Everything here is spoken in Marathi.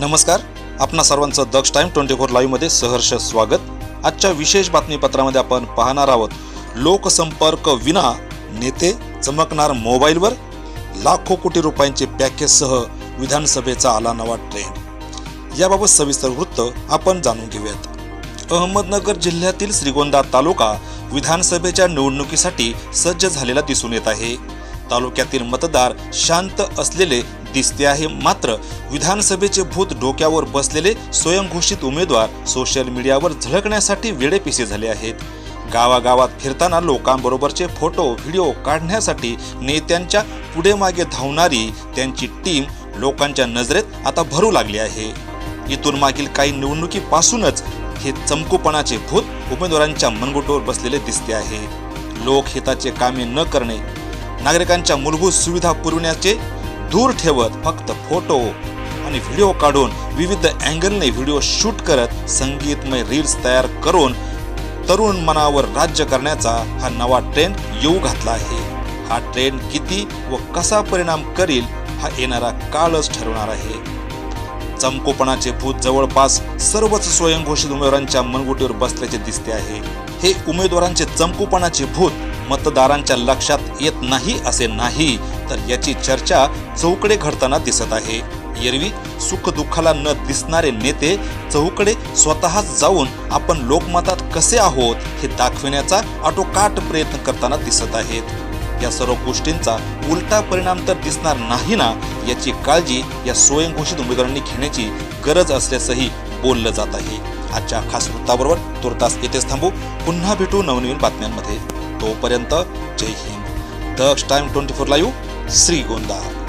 नमस्कार. आपणा सर्वांचं दक्ष टाइम ट्वेंटी फोर लाईव्हमध्ये सहर्ष स्वागत. आजच्या विशेष बातमीपत्रामध्ये आपण पाहणार आहोत लोकसंपर्क विना नेते चमकणार मोबाईलवर लाखो कोटी रुपयांचे पॅकेजसह विधानसभेचा आला नवा ट्रेंड याबाबत सविस्तर वृत्त आपण जाणून घेऊयात. अहमदनगर जिल्ह्यातील श्रीगोंदा तालुका विधानसभेच्या निवडणुकीसाठी सज्ज झालेला दिसून येत आहे. तालुक्यातील मतदार शांत असलेले दिसते आहे. मात्र विधानसभेचे भूत डोक्यावर बसलेले स्वयंघोषित उमेदवार सोशल मीडियावर झळकण्यासाठी वेडेपिसे झाले आहेत. गावागावात फिरताना लोकांबरोबरचे फोटो व्हिडिओ काढण्यासाठी नेत्यांच्या पुढे मागे धावणारी त्यांची टीम लोकांच्या नजरेत आता भरू लागली आहे. इथून मागील काही निवडणुकीपासूनच हे चमकूपणाचे भूत उमेदवारांच्या मनगुटोवर बसलेले दिसते आहे. लोकहिताचे कामे न करणे नागरिकांच्या मूलभूत सुविधा पुरविण्याचे दूर ठेवत फक्त फोटो आणि व्हिडिओ काढून विविध अँगलने व्हिडिओ शूट करत संगीतमय रील्स तयार करून तरुण मनावर राज्य करण्याचा हा नवा ट्रेंड येऊ घातला आहे. हा ट्रेंड किती व कसा परिणाम करील हा येणारा काळच ठरवणार आहे. चमकोपणाचे भूत जवळपास सर्वच स्वयंघोषित उमेदवारांच्या मनगुटीवर बसल्याचे दिसते आहे. हे उमेदवारांचे चमकोपणाचे भूत मतदारांच्या लक्षात येत नाही असे नाही तर याची चर्चा चौकडे घडताना दिसत आहे. एरवी सुखदुःखाला न दिसणारे नेते चौकडे स्वतःच जाऊन आपण लोकमतात कसे आहोत हे दाखविण्याचा आटोकाट प्रयत्न करताना दिसत आहेत. या सर्व गोष्टींचा उलटा परिणाम तर दिसणार नाही ना याची काळजी या स्वयंघोषित उमेदवारांनी घेण्याची गरज असल्याचंही बोललं जात आहे. आजच्या खास वृत्ताबरोबर तुर्तास येथेच थांबू. पुन्हा भेटू नवनवीन बातम्यांमध्ये. तोपर्यंत जय Hind. Daksh time twenty four live. Shrigonda.